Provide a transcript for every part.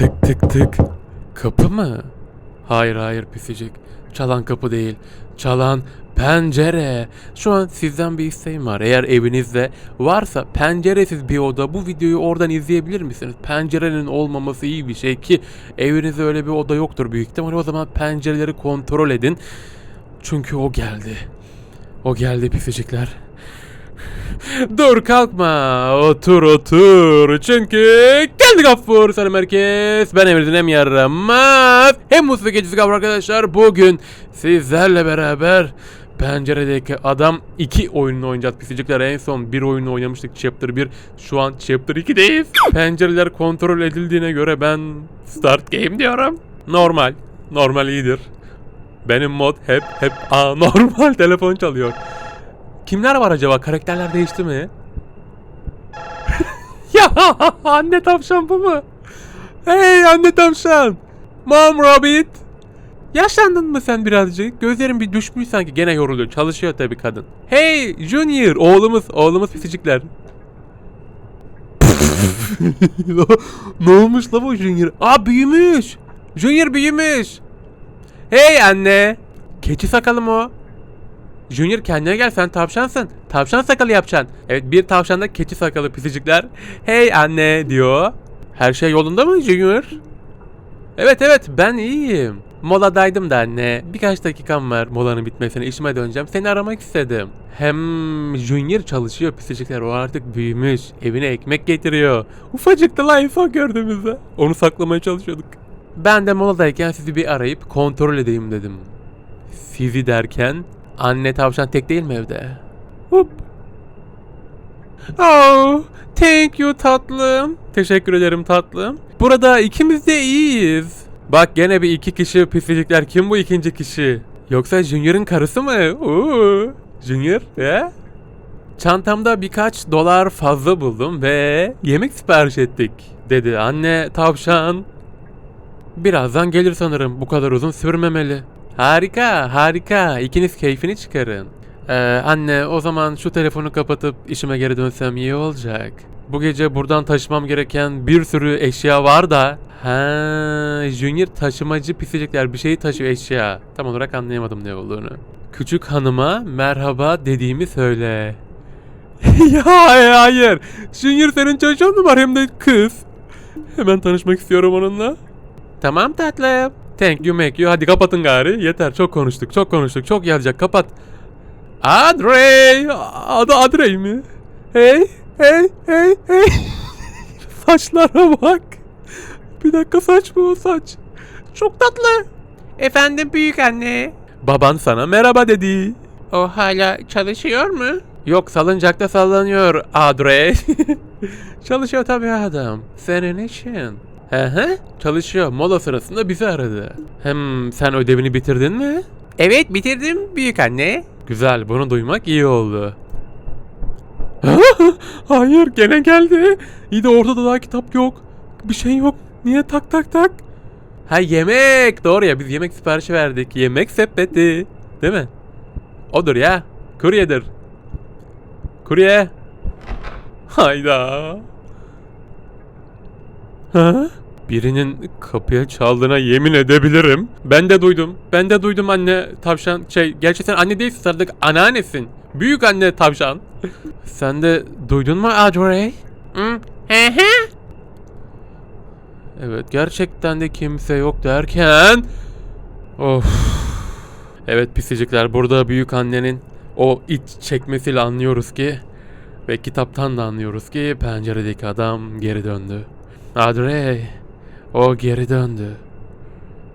Tık tık tık. Kapı mı? Hayır hayır pisicik. Çalan kapı değil. Çalan pencere. Şu an sizden bir isteğim var. Eğer evinizde varsa penceresiz bir oda bu videoyu oradan izleyebilir misiniz? Pencerenin olmaması iyi bir şey ki evinizde öyle bir oda yoktur büyük ihtimalle. O zaman pencereleri kontrol edin. Çünkü o geldi. O geldi pisicikler. Dur kalkma. Otur otur. Çünkü geldi Gaffur. Selam herkes. Ben Emre'den hem yaramaz. Hem mutlu gecesi Gaffur arkadaşlar. Bugün sizlerle beraber Penceredeki Adam 2 oyununu oynayacağız pisicikler. En son bir oyunu oynamıştık Chapter 1. Şu an Chapter 2'deyiz. Pencereler kontrol edildiğine göre ben Start Game diyorum. Normal. Normal iyidir. Benim mod hep hep aa normal telefon çalıyor. Kimler var acaba? Karakterler değişti mi? ya anne tavşan bu mu? Hey anne tavşan. Mom Rabbit. Yaşlandın mı sen birazcık? Gözlerin bir düşmüş sanki. Gene yoruluyor. Çalışıyor tabii kadın. Hey Junior. Oğlumuz. Oğlumuz pisicikler. ne olmuş la bu Junior? Aa büyümüş. Junior büyümüş. Hey anne. Keçi sakalı mı o? Junior kendine gel sen tavşansın. Tavşan sakalı yapacaksın. Evet bir tavşanda keçi sakalı pisicikler. Hey anne diyor. Her şey yolunda mı Junior? Evet evet ben iyiyim. Moladaydım da anne. Birkaç dakikam var molanın bitmesine işime döneceğim. Seni aramak istedim. Hem Junior çalışıyor pisicikler. O artık büyümüş. Evine ekmek getiriyor. Ufacıktı lan son gördüğümüzde. Onu saklamaya çalışıyorduk. Ben de moladayken sizi bir arayıp kontrol edeyim dedim. Sizi derken anne tavşan tek değil mi evde? Hop. Oh, thank you tatlım. Teşekkür ederim tatlım. Burada ikimiz de iyiyiz. Bak gene bir iki kişi pisicikler. Kim bu ikinci kişi? Yoksa Junior'ın karısı mı? Oo, Junior, he? Çantamda birkaç dolar fazla buldum ve yemek sipariş ettik. Dedi anne tavşan. Birazdan gelir sanırım. Bu kadar uzun sürmemeli. Harika, harika. İkiniz keyfini çıkarın. Ee, anne, o zaman şu telefonu kapatıp işime geri dönsem iyi olacak. Bu gece buradan taşımam gereken bir sürü eşya var da. Ha, Junior taşımacı pisicikler bir şeyi taşıyor eşya. Tam olarak anlayamadım ne olduğunu. Küçük hanıma merhaba dediğimi söyle. ya hayır, hayır. Junior senin çocuğun mu var hem de kız. Hemen tanışmak istiyorum onunla. Tamam tatlım. Thank you make you. Hadi kapatın gari. Yeter çok konuştuk çok konuştuk. Çok yazacak kapat. Adrey. Adı Adrey mi? Hey hey hey hey. Saçlara bak. Bir dakika saç mı o saç? Çok tatlı. Efendim büyük anne. Baban sana merhaba dedi. O hala çalışıyor mu? Yok salıncakta sallanıyor Adre. çalışıyor tabii adam. Senin için. Hı hı. Çalışıyor. Mola sırasında bizi aradı. Hem sen ödevini bitirdin mi? Evet bitirdim büyük anne. Güzel bunu duymak iyi oldu. Hayır gene geldi. İyi de ortada daha kitap yok. Bir şey yok. Niye tak tak tak? Ha yemek. Doğru ya biz yemek siparişi verdik. Yemek sepeti. Değil mi? Odur ya. Kuryedir. Kurye. Hayda. Ha? Birinin kapıya çaldığına yemin edebilirim. Ben de duydum. Ben de duydum anne tavşan. Şey gerçi sen anne değilsin sardık anneannesin. Büyük anne tavşan. sen de duydun mu hı. Evet gerçekten de kimse yok derken Of Evet pisicikler burada büyük annenin o iç çekmesiyle anlıyoruz ki ve kitaptan da anlıyoruz ki penceredeki adam geri döndü. Adrey o geri döndü.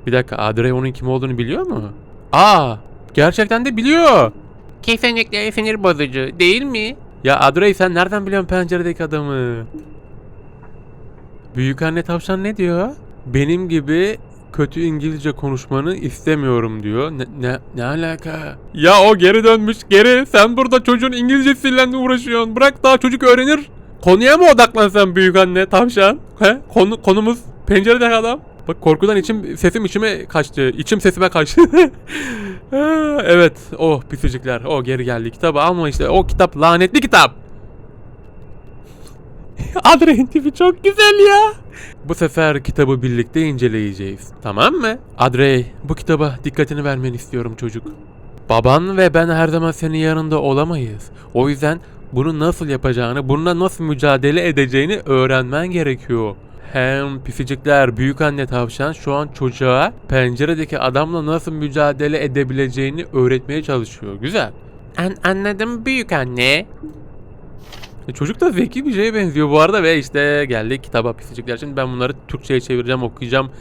Bir dakika Adrey onun kim olduğunu biliyor mu? Aa gerçekten de biliyor. Kesinlikle sinir bozucu değil mi? Ya Adrey sen nereden biliyorsun penceredeki adamı? Büyük anne tavşan ne diyor? Benim gibi kötü İngilizce konuşmanı istemiyorum diyor. Ne, ne, ne alaka? Ya o geri dönmüş geri. Sen burada çocuğun İngilizcesiyle uğraşıyorsun. Bırak daha çocuk öğrenir. Konuya mı odaklansan büyük anne tavşan? He? Konu, konumuz penceredeki adam. Bak korkudan içim sesim içime kaçtı. İçim sesime kaçtı. Evet. Oh pisicikler. O geri geldi. Kitabı alma işte. O kitap lanetli kitap. Adrey'in tipi çok güzel ya. Bu sefer kitabı birlikte inceleyeceğiz. Tamam mı? Adrey, bu kitaba dikkatini vermeni istiyorum çocuk. Baban ve ben her zaman senin yanında olamayız. O yüzden bunu nasıl yapacağını, bununla nasıl mücadele edeceğini öğrenmen gerekiyor. Hem pisicikler büyük anne tavşan şu an çocuğa penceredeki adamla nasıl mücadele edebileceğini öğretmeye çalışıyor. Güzel. An anladım büyük anne. E, Çocuk da zeki bir şeye benziyor bu arada ve işte geldik kitaba pisicikler. Şimdi ben bunları Türkçe'ye çevireceğim okuyacağım.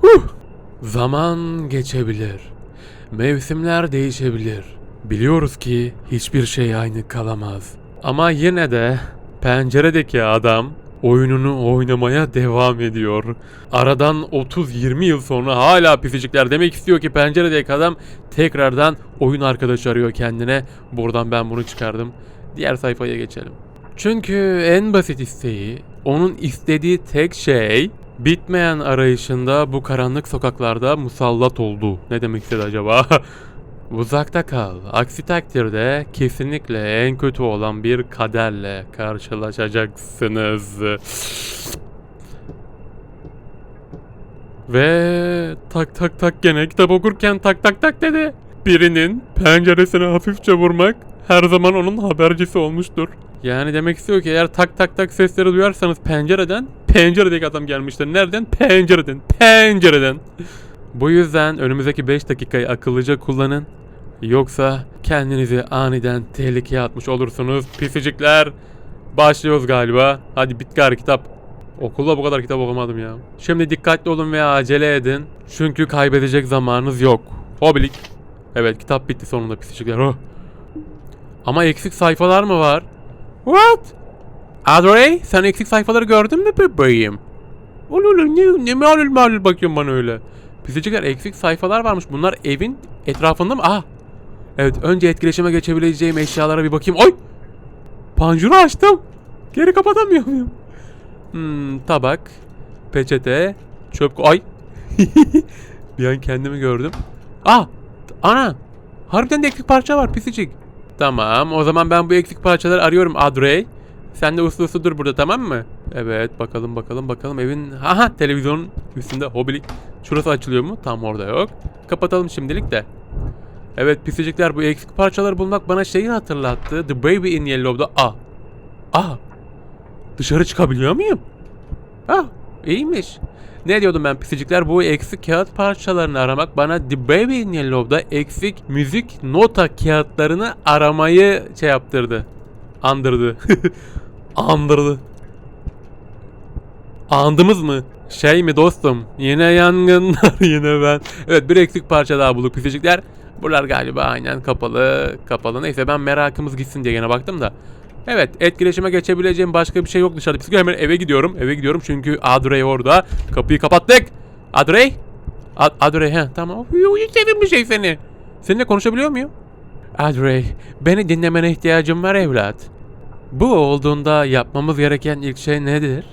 Huh! Zaman geçebilir. Mevsimler değişebilir. Biliyoruz ki hiçbir şey aynı kalamaz. Ama yine de penceredeki adam oyununu oynamaya devam ediyor. Aradan 30-20 yıl sonra hala pisicikler demek istiyor ki penceredeki adam tekrardan oyun arkadaşı arıyor kendine. Buradan ben bunu çıkardım. Diğer sayfaya geçelim. Çünkü en basit isteği, onun istediği tek şey bitmeyen arayışında bu karanlık sokaklarda musallat oldu. Ne demek istedi acaba? Uzakta kal. Aksi takdirde kesinlikle en kötü olan bir kaderle karşılaşacaksınız. Ve tak tak tak gene kitap okurken tak tak tak dedi. Birinin penceresine hafifçe vurmak her zaman onun habercisi olmuştur. Yani demek istiyor ki eğer tak tak tak sesleri duyarsanız pencereden penceredeki adam gelmiştir. Nereden? Pencereden. Pencereden. Bu yüzden önümüzdeki 5 dakikayı akıllıca kullanın. Yoksa kendinizi aniden tehlikeye atmış olursunuz. Pisicikler. Başlıyoruz galiba. Hadi bit gari kitap. Okulda bu kadar kitap okumadım ya. Şimdi dikkatli olun ve acele edin. Çünkü kaybedecek zamanınız yok. Hobilik. Evet kitap bitti sonunda pisicikler. Oh. Ama eksik sayfalar mı var? What? Adrey sen eksik sayfaları gördün mü bebeğim? Ululu ne, ne malul malul bakıyorsun bana öyle. Pisicikler eksik sayfalar varmış. Bunlar evin etrafında mı? Ah. Evet önce etkileşime geçebileceğim eşyalara bir bakayım. Oy! Panjuru açtım. Geri kapatamıyor muyum? Hmm, tabak, peçete, çöp... Ay! bir an kendimi gördüm. Ah! Ana! Harbiden de eksik parça var pisicik. Tamam o zaman ben bu eksik parçaları arıyorum Adrey. Sen de uslu uslu dur burada tamam mı? Evet bakalım bakalım bakalım evin... Aha televizyonun üstünde hobilik. Şurası açılıyor mu? Tam orada yok. Kapatalım şimdilik de. Evet pisicikler bu eksik parçaları bulmak bana şeyi hatırlattı. The Baby in Yellow'da... Ah! Ah! Dışarı çıkabiliyor muyum? Ah iyiymiş. Ne diyordum ben pisicikler bu eksik kağıt parçalarını aramak bana The Baby in Yellow'da eksik müzik nota kağıtlarını aramayı şey yaptırdı. Andırdı. Andırdı. Andımız mı? Şey mi dostum? Yine yangınlar yine ben. Evet bir eksik parça daha bulduk pisicikler. Buralar galiba aynen kapalı. Kapalı. Neyse ben merakımız gitsin diye gene baktım da. Evet etkileşime geçebileceğim başka bir şey yok dışarıda. Pisicikler hemen eve gidiyorum. Eve gidiyorum çünkü Adrey orada. Kapıyı kapattık. Adrey? Ad Adrey he tamam. Uyu sevim bir şey seni. Seninle konuşabiliyor muyum? Adrey beni dinlemene ihtiyacım var evlat. Bu olduğunda yapmamız gereken ilk şey nedir?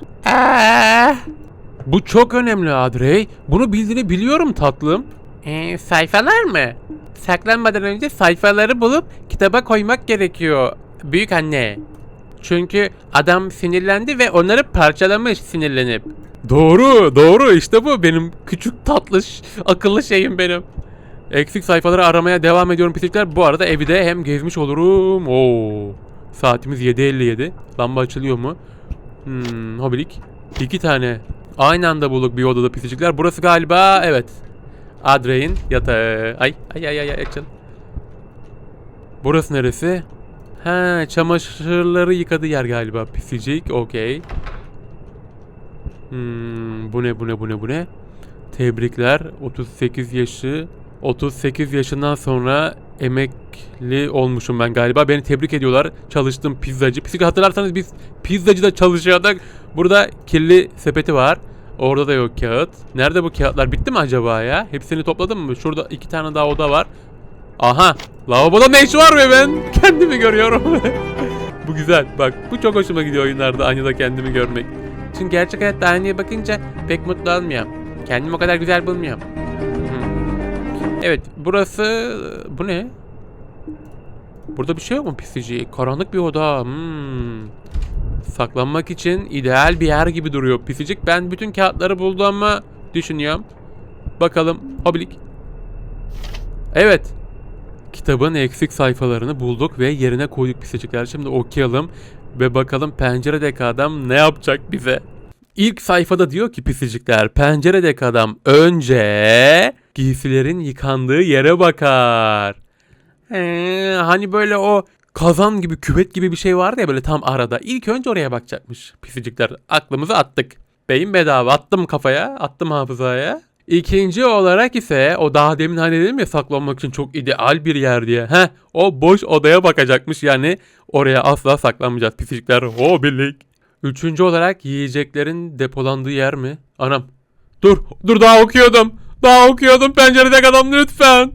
Bu çok önemli Adrey. Bunu bildiğini biliyorum tatlım. Ee, sayfalar mı? Saklanmadan önce sayfaları bulup kitaba koymak gerekiyor. Büyük anne. Çünkü adam sinirlendi ve onları parçalamış sinirlenip. Doğru, doğru. İşte bu benim küçük tatlış, akıllı şeyim benim. Eksik sayfaları aramaya devam ediyorum pislikler. Bu arada evi de hem gezmiş olurum. Oo. Saatimiz 7.57. Lamba açılıyor mu? Hmm, hobilik. İki tane. Aynı anda bulduk bir odada pisicikler. Burası galiba evet. Adrey'in yatağı. Ay ay ay ay açıl. Burası neresi? Ha çamaşırları yıkadı yer galiba pisicik. Okey. Hmm, bu ne bu ne bu ne bu ne? Tebrikler 38 yaşı 38 yaşından sonra emekli olmuşum ben galiba. Beni tebrik ediyorlar. Çalıştım pizzacı. Pizzacı hatırlarsanız biz pizzacıda çalışıyorduk. Burada kirli sepeti var. Orada da yok kağıt. Nerede bu kağıtlar? Bitti mi acaba ya? Hepsini topladım mı? Şurada iki tane daha oda var. Aha! Lavaboda ne iş var be ben? Kendimi görüyorum. bu güzel. Bak bu çok hoşuma gidiyor oyunlarda aynada kendimi görmek. Çünkü gerçek hayatta aynaya bakınca pek mutlu olmuyorum. Kendimi o kadar güzel bulmuyorum. Hı. Evet burası... Bu ne? Burada bir şey yok mu pisici? Karanlık bir oda. Hmm. Saklanmak için ideal bir yer gibi duruyor pisicik. Ben bütün kağıtları bulduğumu düşünüyorum. Bakalım. Hobilik. Evet. Kitabın eksik sayfalarını bulduk ve yerine koyduk pisicikler. Şimdi okuyalım ve bakalım penceredeki adam ne yapacak bize. İlk sayfada diyor ki pisicikler penceredeki adam önce giysilerin yıkandığı yere bakar. Ee, hani böyle o kazan gibi küvet gibi bir şey vardı ya böyle tam arada. İlk önce oraya bakacakmış pisicikler. Aklımızı attık. Beyin bedava attım kafaya attım hafızaya. İkinci olarak ise o daha demin hani dedim ya saklanmak için çok ideal bir yer diye. Heh o boş odaya bakacakmış yani oraya asla saklanmayacağız pisicikler hobilik. Üçüncü olarak yiyeceklerin depolandığı yer mi? Anam. Dur dur daha okuyordum. Daha okuyordum penceredeki adam lütfen.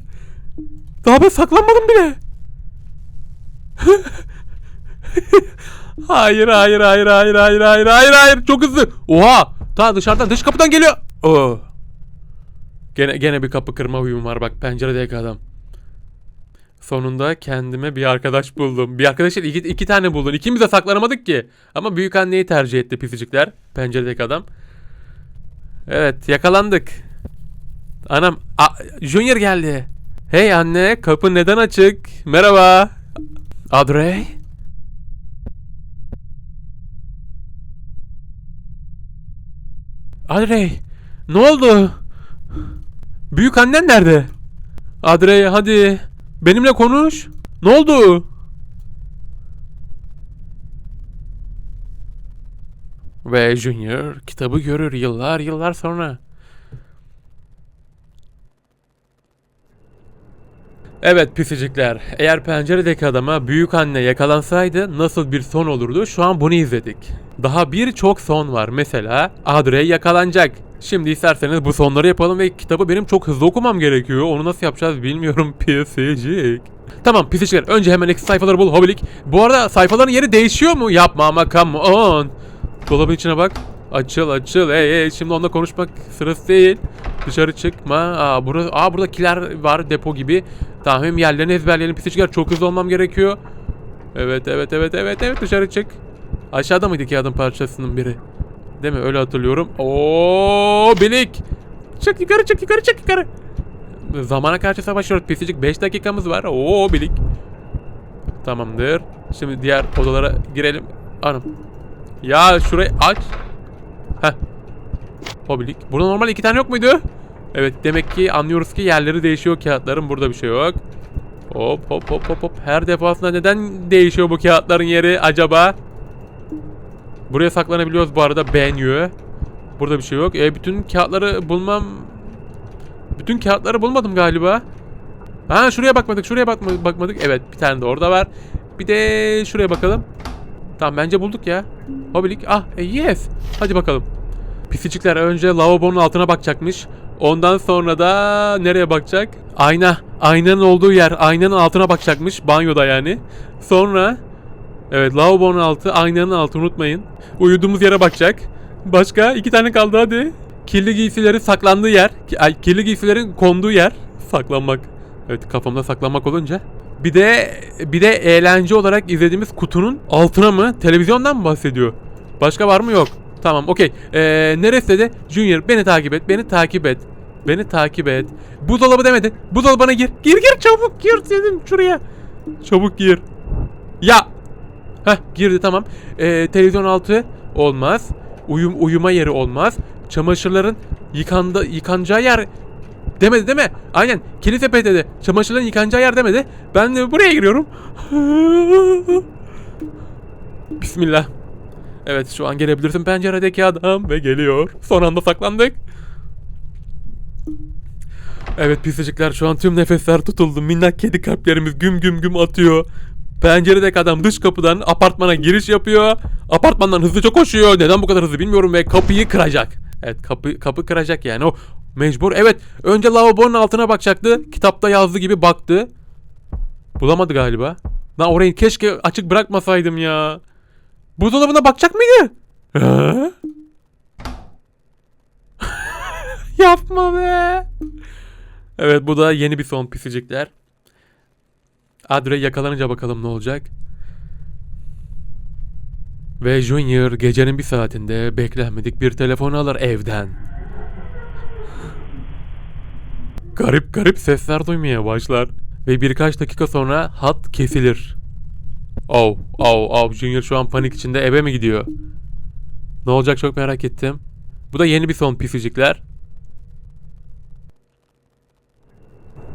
Daha ben saklanmadım bile. hayır hayır hayır hayır hayır hayır hayır hayır çok hızlı. Oha. Ta dışarıdan dış kapıdan geliyor. Oo. Gene gene bir kapı kırma huyum var bak penceredeki adam. Sonunda kendime bir arkadaş buldum. Bir arkadaş değil, iki, iki tane buldum. İkimiz de saklanamadık ki. Ama büyük anneyi tercih etti pisicikler. Penceredeki adam. Evet yakalandık. Anam a, Junior geldi. Hey anne kapı neden açık? Merhaba. Adrey. Adrey. Ne oldu? Büyük annen nerede? Adrey hadi. Benimle konuş. Ne oldu? Ve Junior kitabı görür yıllar yıllar sonra. Evet pisicikler. Eğer penceredeki adama büyük anne yakalansaydı nasıl bir son olurdu? Şu an bunu izledik. Daha birçok son var. Mesela Adrey yakalanacak. Şimdi isterseniz bu sonları yapalım ve kitabı benim çok hızlı okumam gerekiyor. Onu nasıl yapacağız bilmiyorum pisicik. Tamam pisicikler önce hemen eksi sayfaları bul hobilik. Bu arada sayfaların yeri değişiyor mu? Yapma ama come on. Dolabın içine bak. Açıl açıl. Hey hey şimdi onunla konuşmak sırası değil. Dışarı çıkma. Aa burada aa burada kiler var depo gibi. Hem yerlerini ezberleyelim pisicikler. Çok hızlı olmam gerekiyor. Evet evet evet evet evet dışarı çık. Aşağıda mıydı ki adım parçasının biri? Değil mi? Öyle hatırlıyorum. Oo bilik. Çık yukarı çık yukarı çık yukarı. Zamana karşı savaşıyoruz pisicik. 5 dakikamız var. Oo bilik. Tamamdır. Şimdi diğer odalara girelim. Anam. Ya şurayı aç. Heh. Hobilik. Burada normal iki tane yok muydu? Evet demek ki anlıyoruz ki yerleri değişiyor kağıtların. Burada bir şey yok. Hop hop hop hop hop. Her defasında neden değişiyor bu kağıtların yeri acaba? Buraya saklanabiliyoruz bu arada banyo. Burada bir şey yok. E bütün kağıtları bulmam... Bütün kağıtları bulmadım galiba. Ha şuraya bakmadık. Şuraya bakma- bakmadık. Evet bir tane de orada var. Bir de şuraya bakalım. Tamam bence bulduk ya. Hobilik. Ah e, yes. Hadi bakalım. Pisicikler önce lavabonun altına bakacakmış. Ondan sonra da nereye bakacak? Ayna. Aynanın olduğu yer. Aynanın altına bakacakmış. Banyoda yani. Sonra Evet lavabonun altı, aynanın altı unutmayın. Uyuduğumuz yere bakacak. Başka iki tane kaldı hadi. Kirli giysilerin saklandığı yer. kirli giysilerin konduğu yer. Saklanmak. Evet kafamda saklanmak olunca. Bir de bir de eğlence olarak izlediğimiz kutunun altına mı? Televizyondan mı bahsediyor? Başka var mı yok? Tamam okey. Ee, neresi dedi? Junior beni takip et. Beni takip et. Beni takip et. Buzdolabı demedi. Buzdolabına gir. Gir gir çabuk gir dedim şuraya. Çabuk gir. Ya Heh girdi tamam. Ee, televizyon altı olmaz. Uyum uyuma yeri olmaz. Çamaşırların yıkanda yıkanacağı yer demedi değil mi? Aynen. Kilit sepet dedi. Çamaşırların yıkanacağı yer demedi. Ben de buraya giriyorum. Bismillah. Evet şu an gelebilirsin penceredeki adam ve geliyor. Son anda saklandık. Evet pisicikler şu an tüm nefesler tutuldu. Minnak kedi kalplerimiz güm güm güm atıyor. Penceredeki adam dış kapıdan apartmana giriş yapıyor. Apartmandan hızlıca koşuyor. Neden bu kadar hızlı bilmiyorum ve kapıyı kıracak. Evet kapı kapı kıracak yani o mecbur. Evet önce lavabonun altına bakacaktı. Kitapta yazdığı gibi baktı. Bulamadı galiba. Lan orayı keşke açık bırakmasaydım ya. Buzdolabına bakacak mıydı? Yapma be. Evet bu da yeni bir son pisicikler. Adre yakalanınca bakalım ne olacak. Ve Junior gecenin bir saatinde beklenmedik bir telefon alır evden. Garip garip sesler duymaya başlar. Ve birkaç dakika sonra hat kesilir. Oh, oh, oh. Junior şu an panik içinde eve mi gidiyor? Ne olacak çok merak ettim. Bu da yeni bir son pisicikler.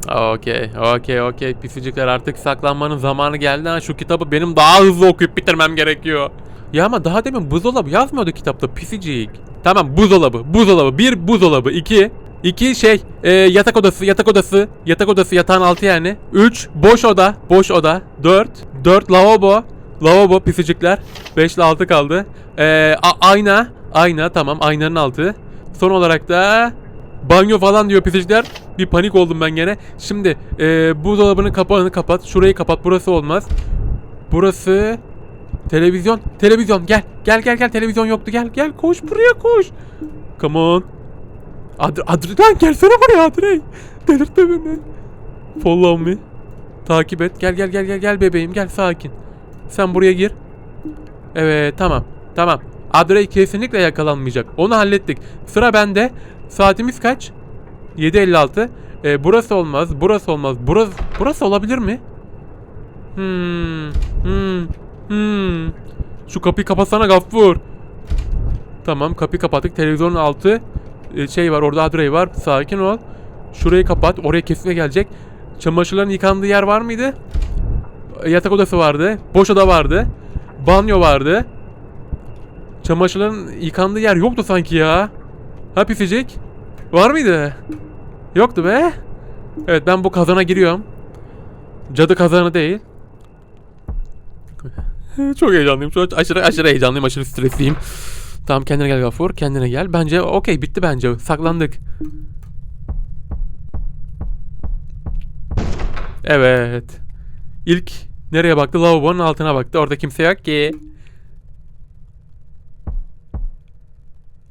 Okey, okey, okey. Pisicikler artık saklanmanın zamanı geldi. Ha, şu kitabı benim daha hızlı okuyup bitirmem gerekiyor. Ya ama daha demin buzdolabı yazmıyordu kitapta pisicik. Tamam buzdolabı, buzdolabı. Bir buzdolabı, iki. İki şey e, yatak odası, yatak odası, yatak odası yatağın altı yani. Üç boş oda, boş oda. Dört, dört lavabo, lavabo pisicikler. Beş ile altı kaldı. E, a- ayna, ayna tamam aynanın altı. Son olarak da banyo falan diyor pisicikler. Bir panik oldum ben gene. Şimdi e, buzdolabının kapağını kapat. Şurayı kapat. Burası olmaz. Burası televizyon. Televizyon gel. Gel gel gel. Televizyon yoktu. Gel gel. Koş buraya koş. Come on. Adr Adrian gelsene buraya Adrey. Delirtme beni. Follow me. Takip et. Gel gel gel gel gel bebeğim. Gel sakin. Sen buraya gir. Evet tamam. Tamam. Adrey kesinlikle yakalanmayacak. Onu hallettik. Sıra bende. Saatimiz kaç? 7.56. Ee, burası olmaz. Burası olmaz. Burası burası olabilir mi? Hmm. Hmm. Hmm. Şu kapıyı kapatsana Gaffur. Tamam kapıyı kapattık. Televizyonun altı şey var orada Adrey var. Sakin ol. Şurayı kapat. Oraya kesinlikle gelecek. Çamaşırların yıkandığı yer var mıydı? Yatak odası vardı. Boş oda vardı. Banyo vardı. Çamaşırların yıkandığı yer yoktu sanki ya. Ha pisicik? Var mıydı? Yoktu be. Evet ben bu kazana giriyorum. Cadı kazanı değil. Çok heyecanlıyım. Şu an aşırı aşırı heyecanlıyım. Aşırı stresliyim. Tamam kendine gel Gafur. Kendine gel. Bence okey bitti bence. Saklandık. Evet. İlk nereye baktı? Lavabonun altına baktı. Orada kimse yok ki.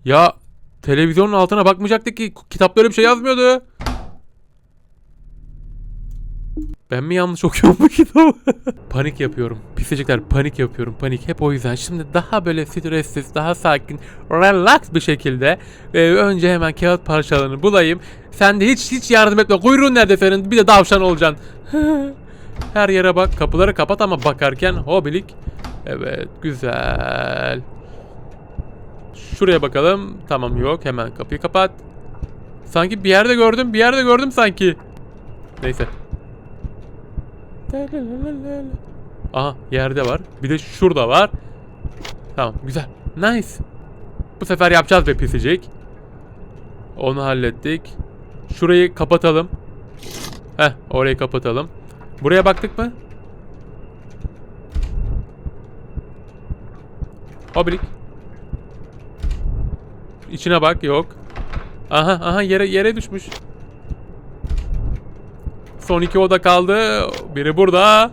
Ya televizyonun altına bakmayacaktık ki. Kitapta öyle bir şey yazmıyordu. Ben mi yanlış okuyorum bu kitabı? panik yapıyorum. Pisicikler panik yapıyorum. Panik hep o yüzden. Şimdi daha böyle stressiz, daha sakin, relax bir şekilde e, önce hemen kağıt parçalarını bulayım. Sen de hiç hiç yardım etme. Kuyruğun nerede senin? Bir de davşan olacaksın. Her yere bak. Kapıları kapat ama bakarken hobilik. Evet güzel. Şuraya bakalım. Tamam yok. Hemen kapıyı kapat. Sanki bir yerde gördüm. Bir yerde gördüm sanki. Neyse. Aha yerde var. Bir de şurada var. Tamam güzel. Nice. Bu sefer yapacağız be pisicik. Onu hallettik. Şurayı kapatalım. Heh orayı kapatalım. Buraya baktık mı? Hobilik. İçine bak yok. Aha aha yere yere düşmüş. Son iki oda kaldı. Biri burada.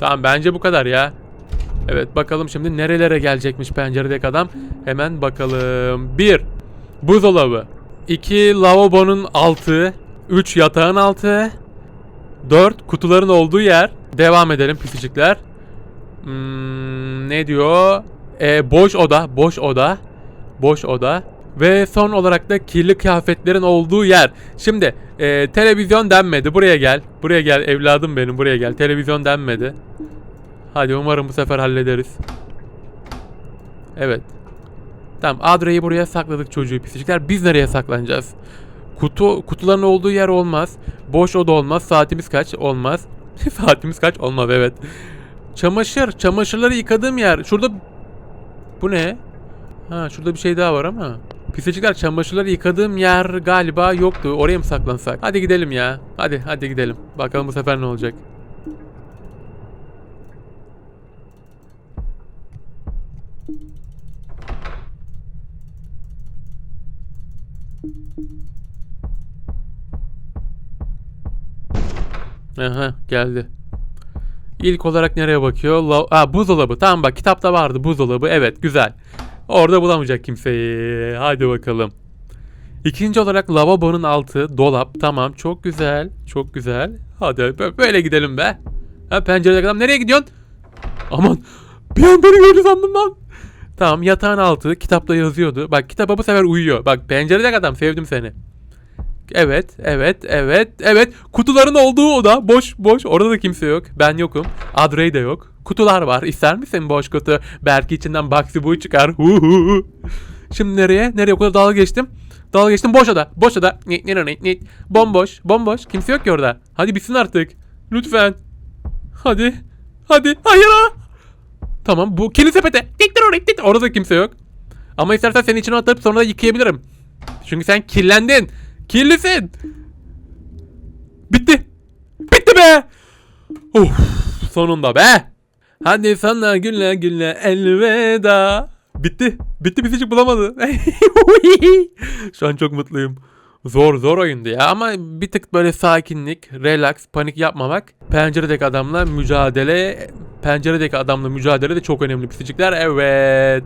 Tamam bence bu kadar ya. Evet bakalım şimdi nerelere gelecekmiş penceredeki adam. Hemen bakalım. 1. Buzdolabı. 2. Lavabonun altı. 3. Yatağın altı. 4. Kutuların olduğu yer. Devam edelim pisicikler. Hmm, ne diyor? Ee, boş oda. Boş oda. Boş oda. Ve son olarak da kirli kıyafetlerin olduğu yer. Şimdi e, televizyon denmedi. Buraya gel. Buraya gel evladım benim buraya gel. Televizyon denmedi. Hadi umarım bu sefer hallederiz. Evet. Tamam Adre'yi buraya sakladık çocuğu pisicikler. Biz nereye saklanacağız? Kutu kutuların olduğu yer olmaz. Boş oda olmaz. Saatimiz kaç? Olmaz. Saatimiz kaç? Olmaz evet. Çamaşır. Çamaşırları yıkadığım yer. Şurada bu ne? Ha şurada bir şey daha var ama. Pisicikler çamaşırları yıkadığım yer galiba yoktu. Oraya mı saklansak? Hadi gidelim ya. Hadi hadi gidelim. Bakalım bu sefer ne olacak. Aha geldi. İlk olarak nereye bakıyor? La ha, buzdolabı. Tamam bak kitapta vardı buzdolabı. Evet güzel. Orada bulamayacak kimseyi. Hadi bakalım. İkinci olarak lavabonun altı dolap. Tamam çok güzel. Çok güzel. Hadi bö- böyle gidelim be. Ha penceredeki adam nereye gidiyorsun? Aman bir an beni gördü sandım lan. Tamam yatağın altı kitapta yazıyordu. Bak kitaba bu sefer uyuyor. Bak penceredeki adam sevdim seni. Evet, evet, evet, evet. Kutuların olduğu oda boş, boş. Orada da kimse yok. Ben yokum. Adrey de yok. Kutular var. İster misin boş kutu? Belki içinden Baxi Boy çıkar. Hu hu. Şimdi nereye? Nereye? O kadar dalga geçtim. Dalga geçtim. Boş oda. Boş oda. Nit, nit, nit, nit. Bomboş. Bomboş. Kimse yok ki orada. Hadi bitsin artık. Lütfen. Hadi. Hadi. Hayır ha. Tamam bu kirli sepete. Orada da kimse yok. Ama istersen senin içine atıp sonra da yıkayabilirim. Çünkü sen kirlendin. Kirlisin. Bitti. Bitti be. Of, sonunda be. Hadi sana güle güle elveda. Bitti. Bitti bitecek bulamadı. Şu an çok mutluyum. Zor zor oyundu ya ama bir tık böyle sakinlik, relax, panik yapmamak. Penceredeki adamla mücadele, penceredeki adamla mücadele de çok önemli pisicikler. Evet.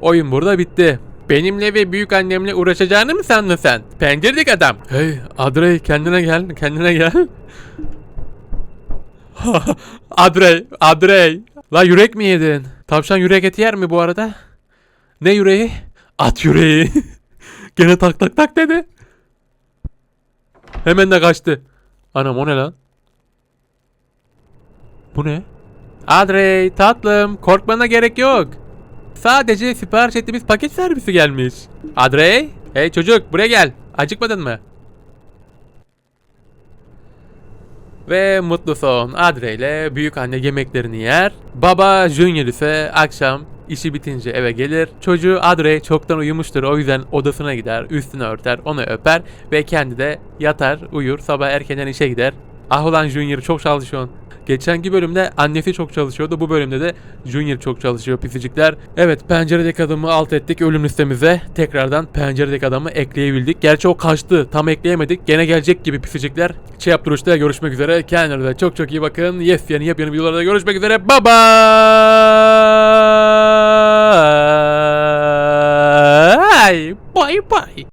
Oyun burada bitti. Benimle ve büyük annemle uğraşacağını mı sandın sen? Penceredeki adam. Hey Adrey kendine gel, kendine gel. Adrey, Adrey. La yürek mi yedin? Tavşan yürek eti yer mi bu arada? Ne yüreği? At yüreği. Gene tak tak tak dedi. Hemen de kaçtı. Anam o ne lan? Bu ne? Adrey tatlım korkmana gerek yok. Sadece sipariş ettiğimiz paket servisi gelmiş. Adrey, hey çocuk buraya gel. Acıkmadın mı? Ve mutlu son Adre ile büyük anne yemeklerini yer. Baba Junior ise akşam işi bitince eve gelir. Çocuğu Adre çoktan uyumuştur o yüzden odasına gider, üstünü örter, onu öper ve kendi de yatar, uyur, sabah erkenden işe gider. Ah ulan Junior çok çalışıyorsun. Geçenki bölümde annesi çok çalışıyordu. Bu bölümde de Junior çok çalışıyor pisicikler. Evet penceredeki adamı alt ettik ölüm listemize. Tekrardan penceredeki adamı ekleyebildik. Gerçi o kaçtı. Tam ekleyemedik. Gene gelecek gibi pisicikler. Şey yaptırışta görüşmek üzere. Kendinize çok çok iyi bakın. Yes yani yepyeni videolarda görüşmek üzere. Bye bye. Bye bye.